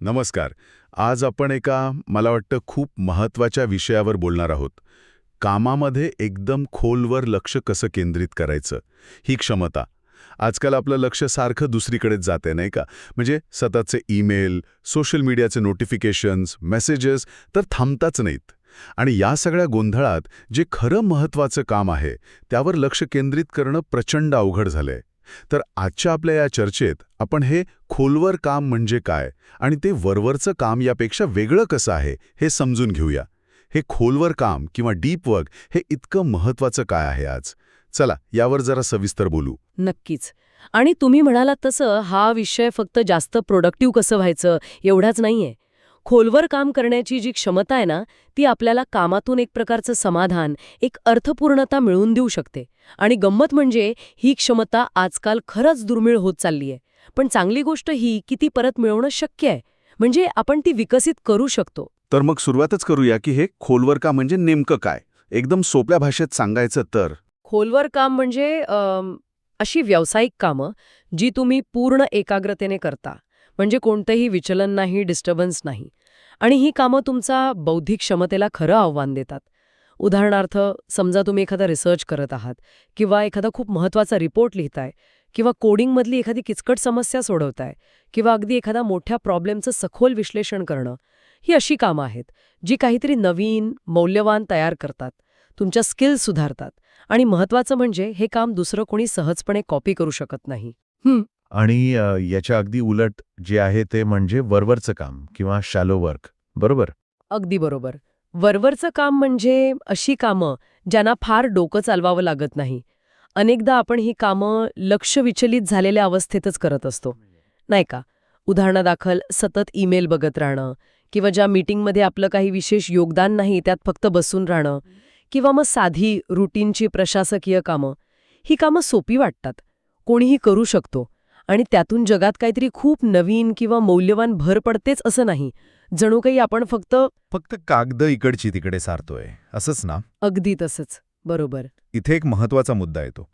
नमस्कार. आज आपण एका मला वाटतं खूप महत्त्वाच्या विषयावर बोलणार आहोत. कामामध्ये एकदम खोलवर लक्ष कसं केंद्रित करायचं? ही क्षमता. आजकाल आपलं लक्ष सारखं दुसरीकडेच जाते नाही का? म्हणजे सततचे ईमेल सोशल मीडियाचे नोटिफिकेशन्स मेसेजेस तर थांबताच नाहीत. आणि या सगळ्या गोंधळात जे खरं महत्वाचं काम आहे त्यावर लक्ष केंद्रित करणं प्रचंड अवघड झालंय. तर आजच्या आपल्या या चर्चेत आपण हे खोलवर काम म्हणजे काय आणि ते वरवरचं काम यापेक्षा वेगळं कसं आहे हे समजून घेऊया. हे खोलवर काम किंवा डीप वर्क हे इतकं महत्वाचं काय आहे आज? चला यावर जरा सविस्तर बोलू. नक्कीच. आणि तुम्ही म्हणालात तसं हा विषय फक्त जास्त प्रोडक्टिव्ह कसं व्हायचं एवढाच नाहीये. खोलवर काम करण्याची जी क्षमता आहे ना ती आपल्याला कामातून एक प्रकारचं समाधान एक अर्थपूर्णता मिळवून देऊ शकते. आणि गंमत म्हणजे ही क्षमता आजकाल खरंच दुर्मिळ होत चालली आहे. पण चांगली गोष्ट ही की ती परत मिळवणं शक्य आहे. म्हणजे आपण ती विकसित करू शकतो. तर मग सुरुवातच करूया की हे खोलवर काम म्हणजे नेमकं काय? एकदम सोप्या भाषेत सांगायचं तर. खोलवर काम म्हणजे अशी व्यावसायिक कामं जी तुम्ही पूर्ण एकाग्रतेने करता. म्हणजे कोणतंही विचलन नाही डिस्टर्बन्स नाही. आणि ही कामं तुमचा बौद्धिक क्षमतेला खरं आव्हान देतात. उदाहरणार्थ समजा तुम्ही एखादा रिसर्च करत आहात किंवा एखादा खूप महत्त्वाचा रिपोर्ट लिहिताय किंवा कोडिंगमधली एखादी किचकट समस्या सोडवताय किंवा अगदी एखादा मोठ्या प्रॉब्लेमचं सखोल विश्लेषण करणं ही अशी कामं आहेत जी काहीतरी नवीन मौल्यवान तयार करतात तुमच्या स्किल्स सुधारतात आणि महत्वाचं म्हणजे हे काम दुसरं कोणी सहजपणे कॉपी करू शकत नाही. आणि याच्या अगदी उलट जे आहे ते म्हणजे वरवरचं काम किंवा शॅलो वर्क. बरोबर. अगदी बरोबर. वरवरचं काम म्हणजे अशी कामं ज्यांना फार डोकं चालवावं लागत नाही. अनेकदा आपण ही कामं लक्ष विचलित झालेल्या अवस्थेतच करत असतो. नाही का? उदाहरणादाखल सतत ईमेल बघत राहणं किंवा ज्या मीटिंगमध्ये आपलं काही विशेष योगदान नाही त्यात फक्त बसून राहणं किंवा मग साधी रुटीनची प्रशासकीय कामं ही कामं सोपी वाटतात. कोणीही करू शकतो आणि त्यातून जगात काहीतरी खूप नवीन किंवा मौल्यवान भर पडतेच असं नाही. जणू काही आपण फक्त फक्त कागद इकडची तिकडे सारतोय. असंच ना? अगदी तसंच. बरोबर. इथे एक महत्त्वाचा मुद्दा येतो.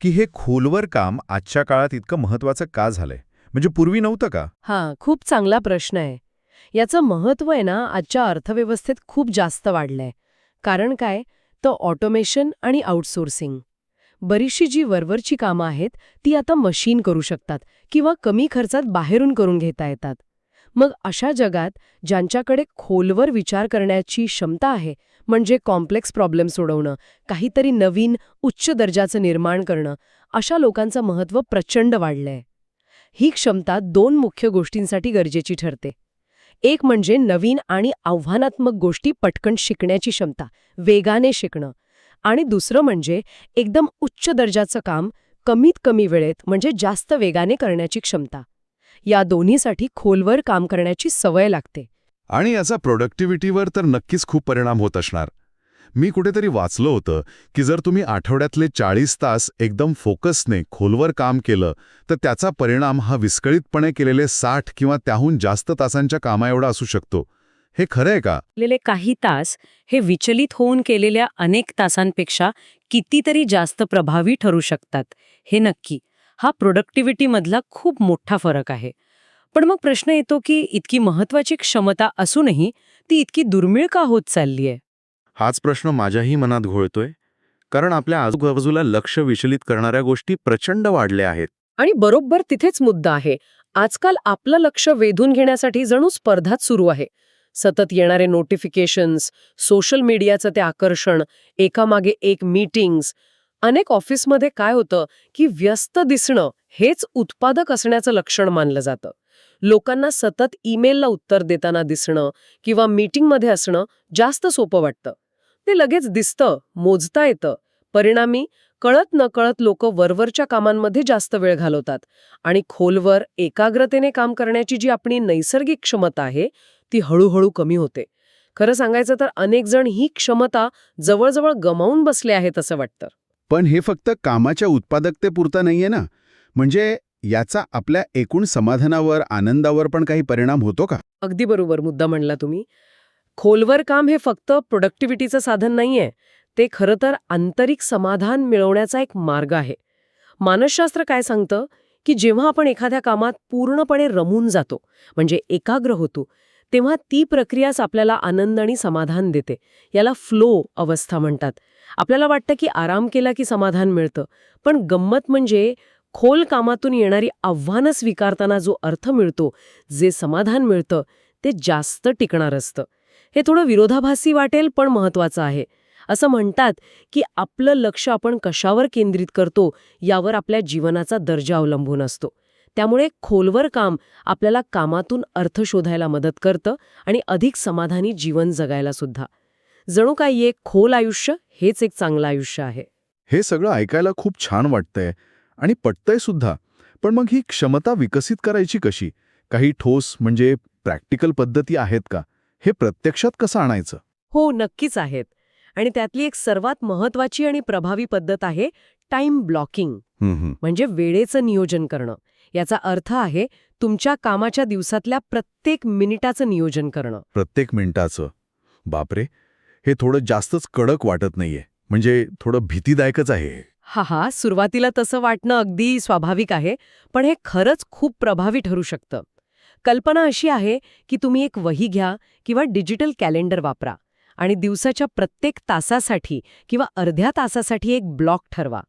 की हे खोलवर काम आजच्या काळात इतकं महत्वाचं का झालंय? म्हणजे पूर्वी नव्हतं का? हां खूप चांगला प्रश्न आहे. याचं महत्त्व आहे ना आजच्या अर्थव्यवस्थेत खूप जास्त वाढलंय. कारण काय? तर ऑटोमेशन आणि आउटसोर्सिंग. बरीचशी जी वरवरची कामं आहेत ती आता मशीन करू शकतात किंवा कमी खर्चात बाहेरून करून घेता येतात. मग अशा जगात ज्यांच्याकडे खोलवर विचार करण्याची क्षमता आहे म्हणजे कॉम्प्लेक्स प्रॉब्लेम सोडवणं काहीतरी नवीन उच्च दर्जाचं निर्माण करणं अशा लोकांचं महत्त्व प्रचंड वाढलंय. ही क्षमता दोन मुख्य गोष्टींसाठी गरजेची ठरते. एक म्हणजे नवीन आणि आव्हानात्मक गोष्टी पटकन शिकण्याची क्षमता वेगाने शिकणं. आणि दुसरं म्हणजे एकदम उच्च दर्जाचं काम कमीत कमी वेळेत म्हणजे जास्त वेगाने करण्याची क्षमता. या दोन्हीसाठी खोलवर काम करण्याची सवय लागते. आणि याचा प्रोडक्टिव्हिटीवर तर नक्कीच खूप परिणाम होत असणार. मी कुठेतरी वाचलं होतं की जर तुम्ही आठवड्यातले चाळीस तास एकदम फोकसने खोलवर काम केलं तर त्याचा परिणाम हा विस्कळीतपणे केलेले साठ किंवा त्याहून जास्त तासांच्या कामाएवढा असू शकतो. हे खरं आहे का? लेले काही तास हे विचलित होऊन केलेल्या अनेक तासांपेक्षा कितीतरी जास्त प्रभावी ठरू शकतात हे नक्की. हा प्रोडक्टिव्हिटीमधला खूप मोठा फरक आहे. पण मग प्रश्न येतो की इतकी महत्वाची क्षमता असूनही ती इतकी दुर्मिळ का होत चालली आहे? हाच प्रश्न माझ्याही मनात घोळतोय कारण आपल्या आजूबाजूला लक्ष विचलित करणाऱ्या गोष्टी प्रचंड वाढल्या आहेत. आणि बरोबर तिथेच मुद्दा आहे. आजकाल आपलं लक्ष वेधून घेण्यासाठी जणू स्पर्धाच सुरू आहे. सतत येणारे नोटिफिकेशन्स सोशल मीडियाचं ते आकर्षण एकामागे एक मीटिंग्स अनेक ऑफिसमध्ये काय होतं की व्यस्त दिसणं हेच उत्पादक असण्याचं लक्षण मानलं जातं. लोकांना सतत ईमेलला उत्तर देताना दिसणं किंवा मीटिंगमध्ये असणं जास्त सोपं वाटतं. ते लगेच दिसतं मोजता येतं. परिणामी कळत नकळत लोक वरवरच्या कामांमध्ये जास्त वेळ घालवतात आणि खोलवर एकाग्रतेने काम करण्याची जी आपली नैसर्गिक क्षमता आहे ती हळूहळू कमी होते. खरं सांगायचं तर अनेक जण ही क्षमता जवळजवळ गमावून बसले आहेत असं वाटतं. पण हे फक्त कामाच्या उत्पादकतेपुरता नाहीये ना. म्हणजे याचा आपल्या एकूण समाधानावर आनंदावर पण काही परिणाम होतो का? अगदी बरोबर मुद्दा म्हणला तुम्ही. खोलवर काम हे फक्त प्रोडक्टिव्हिटीचं साधन नाहीये. ते खरं तर आंतरिक समाधान मिळवण्याचा एक मार्ग आहे. मानसशास्त्र काय सांगतं? की जेव्हा आपण एखाद्या कामात पूर्णपणे रमून जातो म्हणजे एकाग्र होतो तेव्हा ती प्रक्रियाच आपल्याला आनंद आणि समाधान देते. याला फ्लो अवस्था म्हणतात. आपल्याला वाटतं की आराम केला की समाधान मिळतं. पण गंमत म्हणजे खोल कामातून येणारी आव्हानं स्वीकारताना जो अर्थ मिळतो जे समाधान मिळतं ते जास्त टिकणार असतं. हे थोडं विरोधाभासी वाटेल पण महत्वाचं आहे. असं म्हणतात की आपलं लक्ष आपण कशावर केंद्रित करतो यावर आपल्या जीवनाचा दर्जा अवलंबून असतो. त्यामुळे खोलवर काम आपल्याला कामातून अर्थ शोधायला मदत करतं आणि अधिक समाधानी जीवन जगायला सुद्धा. जणू काही एक खोल आयुष्य हेच एक चांगलं आयुष्य आहे. हे सगळं ऐकायला खूप छान वाटतंय आणि पटतंय सुद्धा. पण मग ही क्षमता विकसित करायची कशी? काही ठोस म्हणजे प्रॅक्टिकल पद्धती आहेत का? हे प्रत्यक्षात कसं आणायचं? हो नक्कीच आहेत. आणि त्यातली एक सर्वात महत्वाची आणि प्रभावी पद्धत आहे टाइम ब्लॉकिंग. म्हणजे वेळेचं नियोजन करणं. याचा अर्थ आहे तुमच्या कामाच्या दिवसातल्या प्रत्येक मिनिटाचं नियोजन करणं. प्रत्येक मिनिटाचं? बापरे! हे थोडं जास्तच कडक वाटत नाहीये. म्हणजे थोडं भीतीदायकच आहे हे. हा हा सुरुवातीला तसं वाटणं अगदी स्वाभाविक आहे पण हे खरंच खूप प्रभावी ठरू शकतं. कल्पना अशी आहे की तुम्ही एक वही घ्या किंवा डिजिटल कॅलेंडर वापरा आणि दिवसाच्या प्रत्येक तासासाठी किंवा अर्ध्या तासासाठी एक ब्लॉक ठरवा.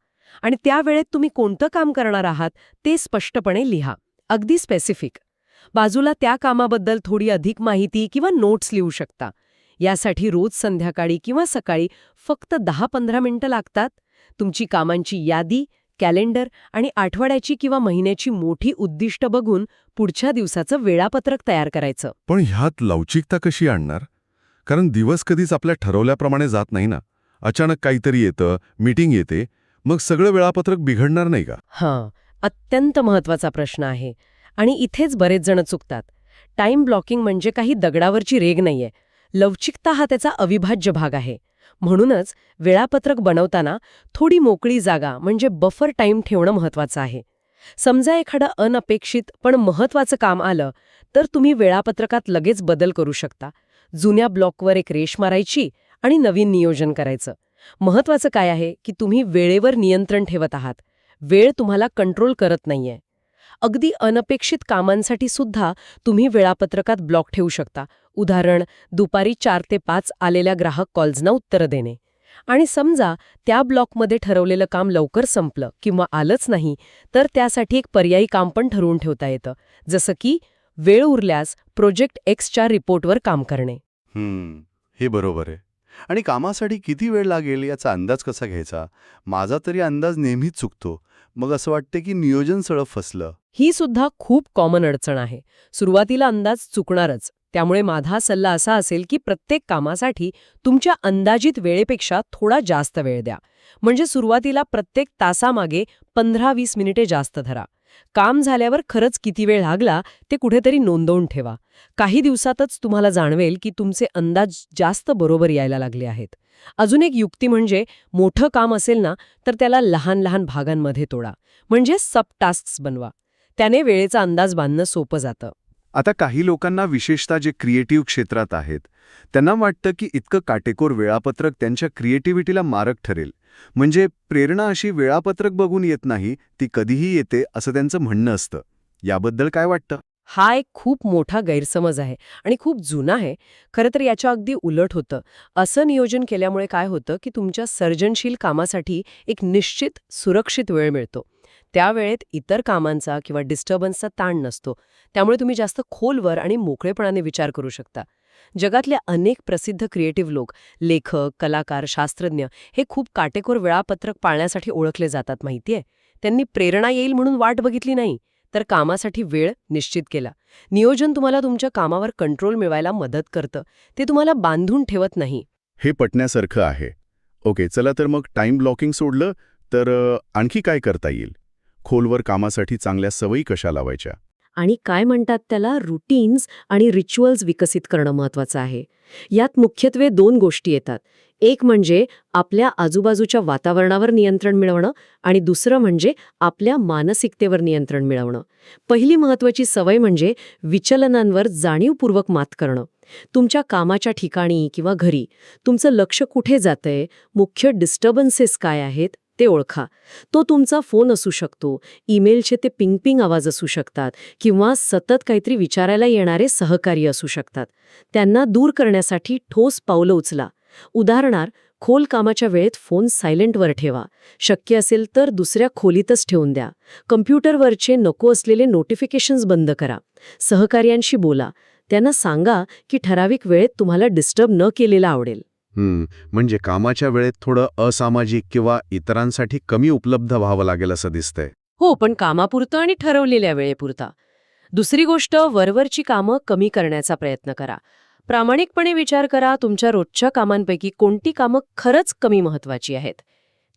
आणि त्या वेळेत तुम्ही कोणतं काम करणार आहात ते स्पष्टपणे लिहा. अगदी स्पेसिफिक बाजूला त्या कामाबद्दल थोडी अधिक माहिती किंवा नोट्स लिहू शकता. यासाठी रोज संध्याकाळी किंवा सकाळी फक्त दहा पंधरा मिनिटं लागतात. तुमची कामांची यादी कॅलेंडर आणि आठवड्याची किंवा महिन्याची मोठी उद्दिष्ट बघून पुढच्या दिवसाचं वेळापत्रक तयार करायचं. पण ह्यात लवचिकता कशी आणणार? कारण दिवस कधीच आपल्या ठरवल्याप्रमाणे जात नाही ना. अचानक काहीतरी येतं मीटिंग येते मग सगळं वेळापत्रक बिघडणार नाही का? हां अत्यंत महत्त्वाचा प्रश्न आहे. आणि इथेच बरेच जण चुकतात. टाइम ब्लॉकिंग म्हणजे काही दगडावरची रेग नाहीये. लवचिकता हा त्याचा अविभाज्य भाग आहे. म्हणूनच वेळापत्रक बनवताना थोडी मोकळी जागा म्हणजे बफर टाइम ठेवणं महत्वाचं आहे. समजा एखादं अनपेक्षित पण महत्वाचं काम आलं तर तुम्ही वेळापत्रकात लगेच बदल करू शकता. जुन्या ब्लॉकवर एक रेष मारायची आणि नवीन नियोजन करायचं. महत्वाचं काय आहे की तुम्ही वेळेवर नियंत्रण ठेवत आहात. वेळ तुम्हाला कंट्रोल करत नाहीये. अगदी अनपेक्षित कामांसाठी सुद्धा तुम्ही वेळापत्रकात ब्लॉक ठेवू शकता. उदाहरण दुपारी चार ते पाच आलेल्या ग्राहक कॉल्सना उत्तरं देणे. आणि समजा त्या ब्लॉकमध्ये ठरवलेलं काम लवकर संपलं किंवा आलंच नाही तर त्यासाठी एक पर्यायी काम पण ठरवून ठेवता येतं. जसं की वेळ उरल्यास प्रोजेक्ट एक्सच्या रिपोर्टवर काम करणे. हे बरोबर आहे. आणि कामासाठी किती वेळ लागेल याचा अंदाज कसा घ्यायचा? माझा तरी अंदाज नेहमीच चुकतो. मग असं वाटते की नियोजन सळं फसलं. ही सुद्धा खूप कॉमन अडचण आहे. सुरुवातीला अंदाज चुकणारच. त्यामुळे माझा सल्ला असा असेल की प्रत्येक कामासाठी तुमच्या अंदाजित वेळेपेक्षा थोडा जास्त वेळ द्या. म्हणजे सुरुवातीला प्रत्येक तासामागे पंधरा वीस मिनिटे जास्त धरा. काम झाल्यावर खरंच किती वेळ लागला ते कुठेतरी नोंदवून ठेवा. काही दिवसातच तुम्हाला जाणवेल की तुमचे अंदाज जास्त बरोबर यायला लागले आहेत. अजून एक युक्ती म्हणजे मोठं काम असेल ना तर त्याला लहान लहान भागांमध्ये तोडा. म्हणजे सब टास्क्स बनवा. त्याने वेळेचा अंदाज बांधणं सोपं जातं. आता काही लोकांना विशेषतः जे क्रिएटिव्ह क्षेत्रात आहेत त्यांना वाटतं की इतकं काटेकोर वेळापत्रक त्यांच्या क्रिएटिव्हिटीला मारक ठरेल. म्हणजे प्रेरणा अशी वेळापत्रक बघून येत नाही ती कधीही येते असं त्यांचं म्हणणं असतं. याबद्दल काय वाटतं? हा एक खूप मोठा गैरसमज आहे आणि खूप जुना आहे. खरं तर याच्या अगदी उलट होतं. असं नियोजन केल्यामुळे काय होतं की तुमच्या सर्जनशील कामासाठी एक निश्चित सुरक्षित वेळ मिळतो. त्यावेळेत इतर कामांचा किंवा डिस्टर्बन्सचा ताण नसतो. त्यामुळे तुम्ही जास्त खोलवर आणि मोकळेपणाने विचार करू शकता. जगातले अनेक प्रसिद्ध क्रिएटिव्ह लोक लेखक कलाकार शास्त्रज्ञ हे खूप काटेकोर वेळापत्रक पाळण्यासाठी ओळखले जातात माहितीये? त्यांनी प्रेरणा येईल म्हणून वाट बघितली नाही तर कामासाठी वेळ निश्चित केला. नियोजन तुम्हाला तुमच्या कामावर कंट्रोल मिळवायला मदत करतं. ते तुम्हाला बांधून ठेवत नाही. हे पटण्यासारखं आहे. ओके चला तर मग टाइम ब्लॉकिंग सोडलं तर आणखी काय करता येईल? खोलवर कामासाठी चांगल्या सवयी कशा लावायच्या? आणि काय म्हणतात त्याला? रुटीन्स आणि रिच्युअल्स विकसित करणं महत्वाचं आहे. यात मुख्यत्वे दोन गोष्टी येतात. एक म्हणजे आपल्या आजूबाजूच्या वातावरणावर नियंत्रण मिळवणं आणि दुसरं म्हणजे आपल्या मानसिकतेवर नियंत्रण मिळवणं. पहिली महत्वाची सवय म्हणजे विचलनांवर जाणीवपूर्वक मात करणं. तुमच्या कामाच्या ठिकाणी किंवा घरी तुमचं लक्ष कुठे जातंय? मुख्य डिस्टर्बन्सेस काय आहेत? ते ओळखा. तो तुमचा फोन असू शकतो ईमेलचे ते पिंग पिंग आवाज असू शकतात किंवा सतत काहीतरी विचारायला येणारे सहकारी असू शकतात. त्यांना दूर करण्यासाठी ठोस पावलं उचला. उदाहरणार्थ खोल कामाच्या वेळेत फोन सायलेंटवर ठेवा. शक्य असेल तर दुसऱ्या खोलीतच ठेवून द्या. कम्प्युटरवरचे नको असलेले नोटिफिकेशन्स बंद करा. सहकार्यांशी बोला. त्यांना सांगा की ठराविक वेळेत तुम्हाला डिस्टर्ब न केलेला आवडेल. म्हणजे कामाच्या वेळेत थोडं असामाजिक किंवा इतरांसाठी कमी उपलब्ध व्हावं लागेल असं दिसतंय. हो पण कामापुरतं आणि ठरवलेल्या वेळेपुरता. दुसरी गोष्ट वरवरची कामं कमी करण्याचा प्रयत्न करा. प्रामाणिकपणे विचार करा तुमच्या रोजच्या कामांपैकी कोणती कामं खरंच कमी महत्वाची आहेत?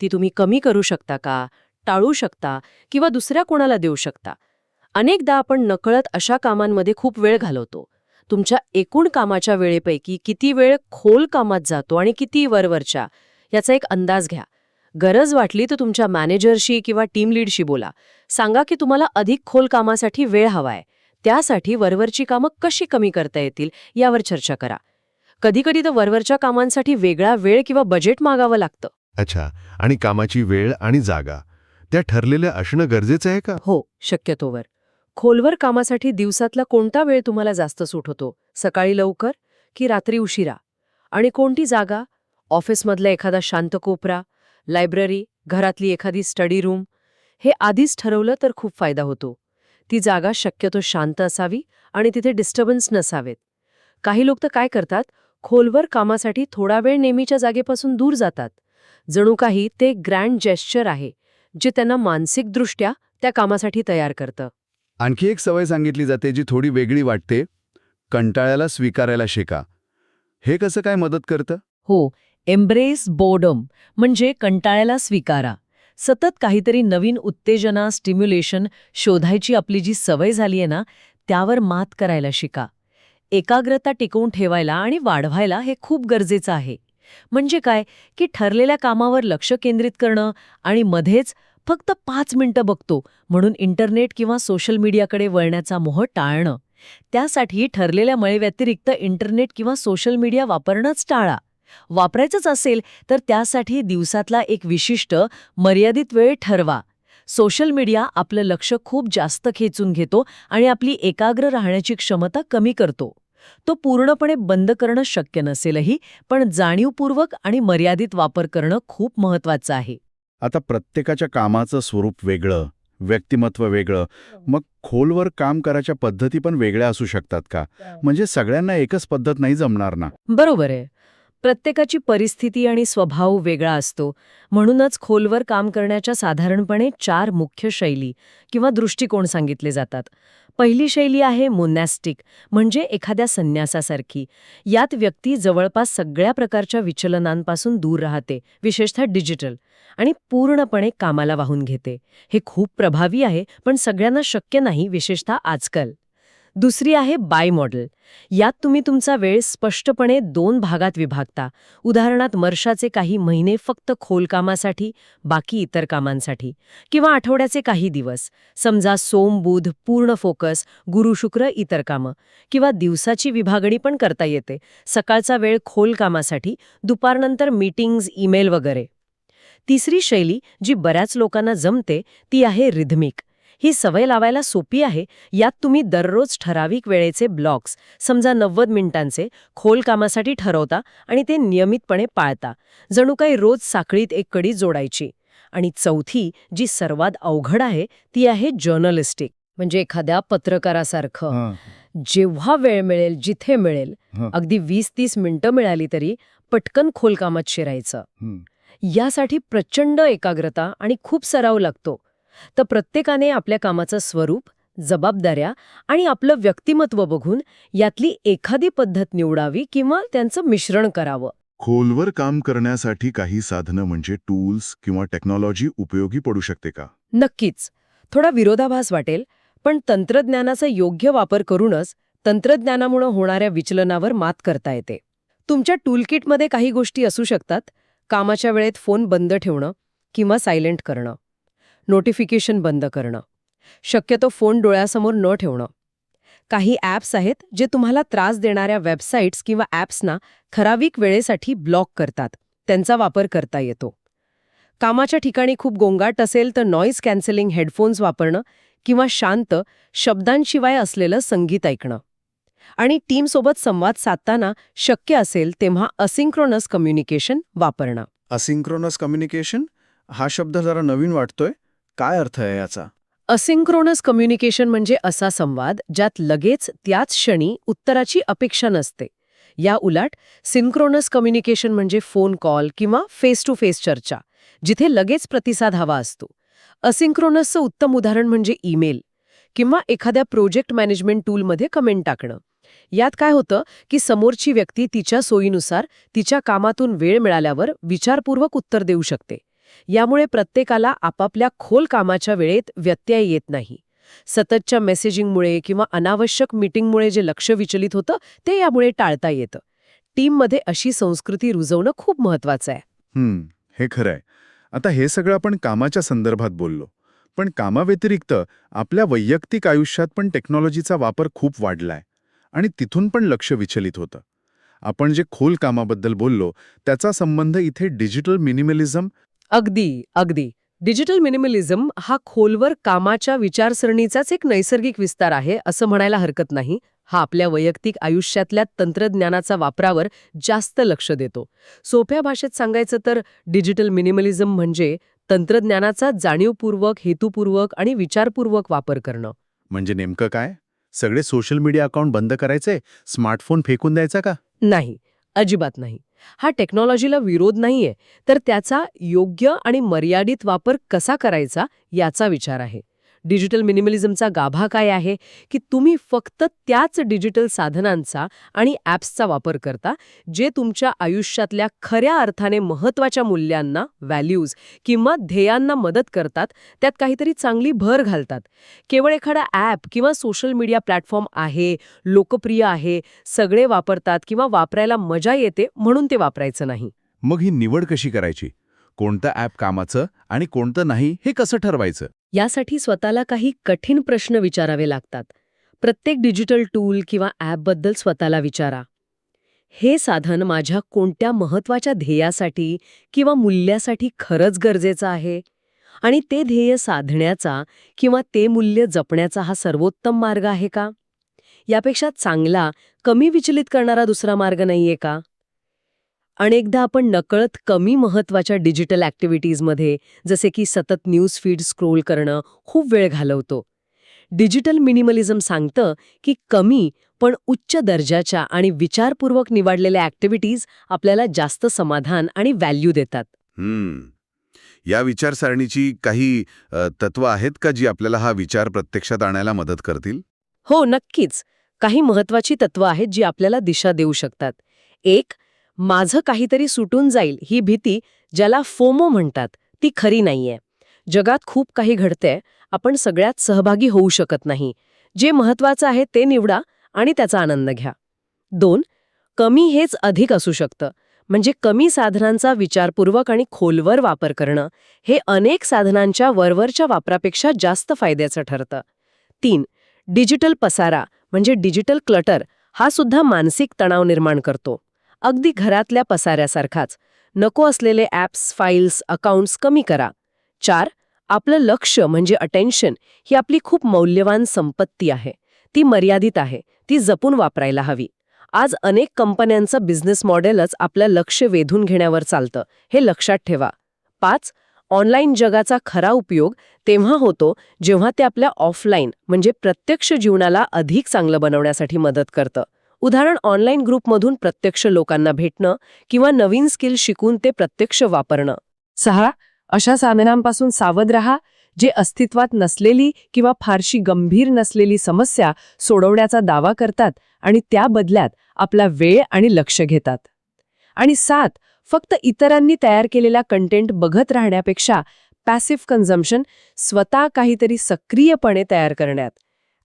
ती तुम्ही कमी करू शकता का टाळू शकता किंवा दुसऱ्या कोणाला देऊ शकता? अनेकदा आपण नकळत अशा कामांमध्ये खूप वेळ घालवतो. तुमच्या एकूण कामाच्या वेळेपैकी किती वेळ खोल कामात जातो आणि किती वरवरच्या याचा एक अंदाज घ्या. गरज वाटली तर तुमच्या मॅनेजरशी किंवा टीम लीडशी बोला. सांगा की तुम्हाला अधिक खोल कामासाठी वेळ हवाय. त्यासाठी वरवरची कामं कशी कमी करता येतील यावर चर्चा करा. कधीकधी तर वरवरच्या कामांसाठी वेगळा वेळ किंवा बजेट मागावं लागतं. अच्छा आणि कामाची वेळ आणि जागा त्या ठरलेल्या असणं गरजेचं आहे का? हो शक्यतोवर. खोलवर कामासाठी दिवसातला कोणता वेळ तुम्हाला जास्त सूट होतो? सकाळी लवकर की रात्री उशिरा? आणि कोणती जागा? ऑफिसमधला एखादा शांत कोपरा? लायब्ररी? घरातली एखादी स्टडी रूम? हे आधीच ठरवलं तर खूप फायदा होतो. ती जागा शक्यतो शांत असावी आणि तिथे डिस्टर्बन्स नसावेत. काही लोक तर काय करतात? खोलवर कामासाठी थोडा वेळ नेहमीच्या जागेपासून दूर जातात. जणू काही ते ग्रँड जेस्चर आहे जे त्यांना मानसिकदृष्ट्या त्या कामासाठी तयार करतं. आणखी एक सवय सांगितली जाते जी थोडी वेगळी वाटते कंटाळ्याला स्वीकारायला शिका. हे कसं काय मदत करतं? हो एम्ब्रेस बोर्डम म्हणजे कंटाळ्याला स्वीकारा. सतत काहीतरी नवीन उत्तेजना स्टिम्युलेशन शोधायची आपली जी सवय झाली आहे ना त्यावर मात करायला शिका. एकाग्रता टिकवून ठेवायला आणि वाढवायला हे खूप गरजेचं आहे. म्हणजे काय? की ठरलेल्या कामावर लक्ष केंद्रित करणं आणि मध्येच फक्त पाच मिनिटं बघतो म्हणून इंटरनेट किंवा सोशल मीडियाकडे वळण्याचा मोह टाळणं. त्यासाठी ठरलेल्या मळेव्यतिरिक्त इंटरनेट किंवा सोशल मीडिया वापरणंच टाळा. वापरायचंच असेल तर त्यासाठी दिवसातला एक विशिष्ट मर्यादित वेळ ठरवा. सोशल मीडिया आपलं लक्ष खूप जास्त खेचून घेतो आणि आपली एकाग्र राहण्याची क्षमता कमी करतो. तो पूर्णपणे बंद करणं शक्य नसेलही पण जाणीवपूर्वक आणि मर्यादित वापर करणं खूप महत्वाचं आहे. आता प्रत्येकाच्या कामाचं स्वरूप वेगळं व्यक्तिमत्व वेगळं. मग खोलवर काम करायच्या पद्धती पण वेगळ्या असू शकतात का? म्हणजे सगळ्यांना एकच पद्धत नाही जमणार ना? बरोबर आहे. प्रत्येकाची परिस्थिती आणि स्वभाव वेगळा असतो. म्हणूनच खोलवर काम करण्याच्या साधारणपणे चार मुख्य शैली किंवा दृष्टिकोन सांगितले जातात. पहिली शैली आहे मोनॅस्टिक म्हणजे एखाद्या संन्यासासारखी. यात व्यक्ती जवळपास सगळ्या प्रकारच्या विचलनांपासून दूर राहते विशेषतः डिजिटल. आणि पूर्णपणे कामाला वाहून घेते. हे खूप प्रभावी आहे पण सगळ्यांना शक्य नाही विशेषतः आजकाल. दुसरी आहे बाय मॉडेल. यात तुम्ही तुमचा वेळ स्पष्टपणे दोन भागात विभागता. उदाहरणार्थ वर्षाचे काही महिने फक्त खोल कामासाठी बाकी इतर कामांसाठी किंवा आठवड्याचे काही दिवस. समजा सोम बुध पूर्ण फोकस गुरु शुक्र इतर कामं. किंवा दिवसाची विभागणी पण करता येते. सकाळचा वेळ खोल कामासाठी दुपारनंतर मीटिंग्ज ईमेल वगैरे. तिसरी शैली जी बऱ्याच लोकांना जमते ती आहे रिधमिक ही सवय लावायला सोपी आहे यात तुम्ही दररोज ठराविक वेळेचे ब्लॉक्स समजा नव्वद मिनिटांचे खोल कामासाठी ठरवता आणि ते नियमितपणे पाळता. जणू काही रोज साखळीत एक कडी जोडायची. आणि चौथी जी सर्वात अवघड आहे ती आहे जर्नलिस्टिक म्हणजे एखाद्या पत्रकारासारखं. जेव्हा वेळ मिळेल जिथे मिळेल. अगदी वीस तीस मिनिटं मिळाली तरी पटकन खोल कामात शिरायचं. यासाठी प्रचंड एकाग्रता आणि खूप सराव लागतो. तर प्रत्येकाने आपल्या कामाचं स्वरूप जबाबदाऱ्या आणि आपलं व्यक्तिमत्व बघून यातली एखादी पद्धत निवडावी किंवा त्यांचं मिश्रण करावं. खोलवर काम करण्यासाठी काही साधनं म्हणजे टूल्स किंवा टेक्नॉलॉजी उपयोगी पडू शकते का? नक्कीच. थोडा विरोधाभास वाटेल पण तंत्रज्ञानाचा योग्य वापर करूनच तंत्रज्ञानामुळे होणाऱ्या विचलनावर मात करता येते. तुमच्या टूलकिटमध्ये काही गोष्टी असू शकतात कामाच्या वेळेत फोन बंद ठेवणं किंवा सायलेंट करणं. नोटिफिकेशन बंद करणं. शक्यतो फोन डोळ्यासमोर न ठेवणं. काही ॲप्स आहेत जे तुम्हाला त्रास देणाऱ्या वेबसाईट्स किंवा ॲप्सना ठराविक वेळेसाठी ब्लॉक करतात. त्यांचा वापर करता येतो. कामाच्या ठिकाणी खूप गोंगाट असेल तर नॉईज कॅन्सलिंग हेडफोन्स वापरणं किंवा शांत शब्दांशिवाय असलेलं संगीत ऐकणं. आणि टीमसोबत संवाद साधताना शक्य असेल तेव्हा असिंक्रोनस कम्युनिकेशन वापरणं. असिंक्रोनस कम्युनिकेशन हा शब्द जरा नवीन वाटतोय. काय अर्थ आहे याचा? असिंक्रोनस कम्युनिकेशन म्हणजे असा संवाद ज्यात लगेच त्याच क्षणी उत्तराची अपेक्षा नसते. या उलट सिंक्रोनस कम्युनिकेशन म्हणजे फोन कॉल किंवा फेस टू फेस चर्चा जिथे लगेच प्रतिसाद हवा असतो. असिंक्रोनसचं उत्तम उदाहरण म्हणजे ईमेल किंवा एखाद्या प्रोजेक्ट मॅनेजमेंट टूलमध्ये कमेंट टाकणं. यात काय होतं की समोरची व्यक्ती तिच्या सोयीनुसार तिच्या कामातून वेळ मिळाल्यावर विचारपूर्वक उत्तर देऊ शकते. यामुळे प्रत्येकाला आपापल्या खोल कामाच्या वेळेत व्यत्यय येत नाही. सततच्या मेसेजिंगमुळे किंवा अनावश्यक मीटिंगमुळे जे लक्ष विचलित होतं ते यामुळे टाळता येतं. टीममध्ये अशी संस्कृती रुजवणं खूप महत्वाचं आहे. हे खरं आहे. आता हे सगळं आपण कामाच्या संदर्भात बोललो. पण कामाव्यतिरिक्त आपल्या वैयक्तिक आयुष्यात पण टेक्नॉलॉजीचा वापर खूप वाढलाय. आणि तिथून पण लक्ष विचलित होतं. आपण जे खोल कामाबद्दल बोललो त्याचा संबंध इथे डिजिटल मिनिमलिझम अगदी अगदी. डिजिटल मिनिमलिझम हा खोलवर कामाच्या विचारसरणीचाच एक नैसर्गिक विस्तार आहे असं म्हणायला हरकत नाही. हा आपल्या वैयक्तिक आयुष्यातल्या तंत्रज्ञानाचा वापरावर जास्त लक्ष देतो. सोप्या भाषेत सांगायचं तर डिजिटल मिनिमलिझम म्हणजे तंत्रज्ञानाचा जाणीवपूर्वक हेतुपूर्वक आणि विचारपूर्वक वापर करणं. म्हणजे नेमकं काय? सगळे सोशल मीडिया अकाउंट बंद करायचे? स्मार्टफोन फेकून द्यायचा का? नाही अजिबात नाही. हा टेक्नॉलॉजीला विरोध नाहीये. तर त्याचा योग्य आणि मर्यादित वापर कसा करायचा याचा विचार आहे. डिजिटल मिनिमलिझमचा गाभा काय आहे की तुम्ही फक्त त्याच डिजिटल साधनांचा आणि ॲप्सचा वापर करता जे तुमच्या आयुष्यातल्या खऱ्या अर्थाने महत्त्वाच्या मूल्यांना व्हॅल्यूज किंवा ध्येयांना मदत करतात त्यात काहीतरी चांगली भर घालतात. केवळ एखादा ॲप किंवा सोशल मीडिया प्लॅटफॉर्म आहे लोकप्रिय आहे सगळे वापरतात किंवा वापरायला मजा येते म्हणून ते वापरायचं नाही. मग ही निवड कशी करायची? कोणतं ॲप कामाचं आणि कोणतं नाही हे कसं ठरवायचं? यासाठी स्वतःला काही कठीण प्रश्न विचारावे लागतात. प्रत्येक डिजिटल टूल किंवा ॲपबद्दल स्वतःला विचारा. हे साधन माझ्या कोणत्या महत्त्वाच्या ध्येयासाठी किंवा मूल्यासाठी खरंच गरजेचं आहे? आणि ते ध्येय साधण्याचा किंवा ते मूल्य जपण्याचा हा सर्वोत्तम मार्ग आहे का? यापेक्षा चांगला कमी विचलित करणारा दुसरा मार्ग नाहीये का? अनेकदा आपण नकळत कमी महत्त्वाच्या डिजिटल ॲक्टिव्हिटीजमध्ये जसे की सतत न्यूज फीड स्क्रोल करणं खूप वेळ घालवतो. डिजिटल मिनिमलिझम सांगतं की कमी पण उच्च दर्जाच्या आणि विचारपूर्वक निवडलेल्या ॲक्टिव्हिटीज आपल्याला जास्त समाधान आणि व्हॅल्यू देतात. या विचारसरणीची काही तत्व आहेत का जी आपल्याला हा विचार प्रत्यक्षात आणायला मदत करतील? हो नक्कीच. काही महत्वाची तत्व आहेत जी आपल्याला दिशा देऊ शकतात. एक माझं काहीतरी सुटून जाईल ही भीती ज्याला फोमो म्हणतात ती खरी नाहीये. जगात खूप काही घडतंय आपण सगळ्यात सहभागी होऊ शकत नाही. जे महत्वाचं आहे ते निवडा आणि त्याचा आनंद घ्या. दोन कमी हेच अधिक असू शकतं. म्हणजे कमी साधनांचा विचारपूर्वक आणि खोलवर वापर करणं हे अनेक साधनांच्या वरवरच्या वापरापेक्षा जास्त फायद्याचं ठरतं. तीन डिजिटल पसारा म्हणजे डिजिटल क्लटर हा सुद्धा मानसिक तणाव निर्माण करतो. अगदी घरातल्या पसाऱ्यासारखाच. नको असलेले ॲप्स फाईल्स अकाउंट्स कमी करा. चार आपलं लक्ष म्हणजे अटेन्शन ही आपली खूप मौल्यवान संपत्ती आहे. ती मर्यादित आहे. ती जपून वापरायला हवी. आज अनेक कंपन्यांचं बिझनेस मॉडेलच आपलं लक्ष वेधून घेण्यावर चालतं. हे लक्षात ठेवा. पाच ऑनलाईन जगाचा खरा उपयोग तेव्हा होतो जेव्हा ते आपल्या ऑफलाईन म्हणजे प्रत्यक्ष जीवनाला अधिक चांगलं बनवण्यासाठी मदत करतं. उदाहरण ऑनलाईन ग्रुपमधून प्रत्यक्ष लोकांना भेटणं किंवा नवीन स्किल शिकून ते प्रत्यक्ष वापरणं. सहा अशा साधनांपासून सावध रहा जे अस्तित्वात नसलेली किंवा फारशी गंभीर नसलेली समस्या सोडवण्याचा दावा करतात आणि त्या बदल्यात आपला वेळ आणि लक्ष घेतात. आणि सात फक्त इतरांनी तयार केलेला कंटेंट बघत राहण्यापेक्षा पॅसिव्ह कन्झम्पशन स्वतः काहीतरी सक्रियपणे तयार करण्यात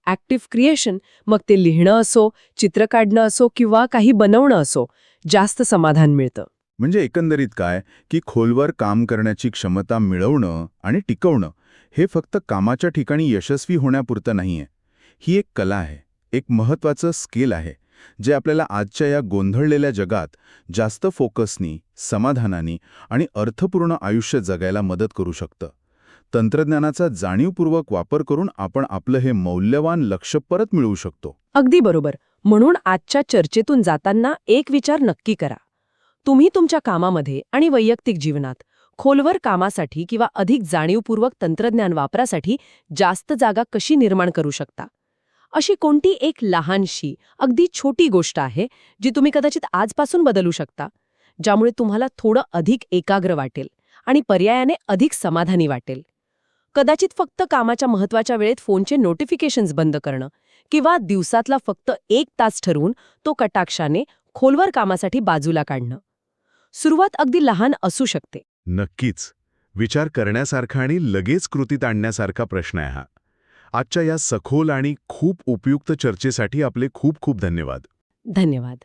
ॲक्टिव्ह क्रिएशन मग ते लिहिणं असो चित्र काढणं असो किंवा काही बनवणं असो जास्त समाधान मिळतं. म्हणजे एकंदरीत काय? की खोलवर काम करण्याची क्षमता मिळवणं आणि टिकवणं हे फक्त कामाच्या ठिकाणी यशस्वी होण्यापुरतं नाहीये. ही एक कला आहे एक महत्वाचं स्किल आहे जे आपल्याला आजच्या या गोंधळलेल्या जगात जास्त फोकसनी समाधानानी आणि अर्थपूर्ण आयुष्य जगायला मदत करू शकतं. तंत्रज्ञानाचा जाणीवपूर्वक वापर करून आपण आपलं हे मौल्यवान लक्ष परत मिळवू शकतो. अगदी बरोबर. म्हणून आजच्या चर्चेतून जाताना एक विचार नक्की करा. तुम्ही तुमच्या कामामध्ये आणि वैयक्तिक जीवनात खोलवर कामासाठी किंवा अधिक जाणीवपूर्वक तंत्रज्ञान वापरासाठी जास्त जागा कशी निर्माण करू शकता? अशी कोणती एक लहानशी अगदी छोटी गोष्ट आहे जी तुम्ही कदाचित आजपासून बदलू शकता ज्यामुळे तुम्हाला थोडं अधिक एकाग्र वाटेल आणि पर्यायाने अधिक समाधानी वाटेल? कदाचित फक्त कामाच्या महत्त्वाच्या वेळेत फोनचे नोटिफिकेशन्स बंद करणं किंवा दिवसातला फक्त एक तास ठरवून तो कटाक्षाने खोलवर कामासाठी बाजूला काढणं. सुरुवात अगदी लहान असू शकते. नक्कीच. विचार करण्यासारखा आणि लगेच कृतीत आणण्यासारखा प्रश्न आहे हा. आजच्या या सखोल आणि खूप उपयुक्त चर्चेसाठी आपले खूप खूप धन्यवाद. धन्यवाद.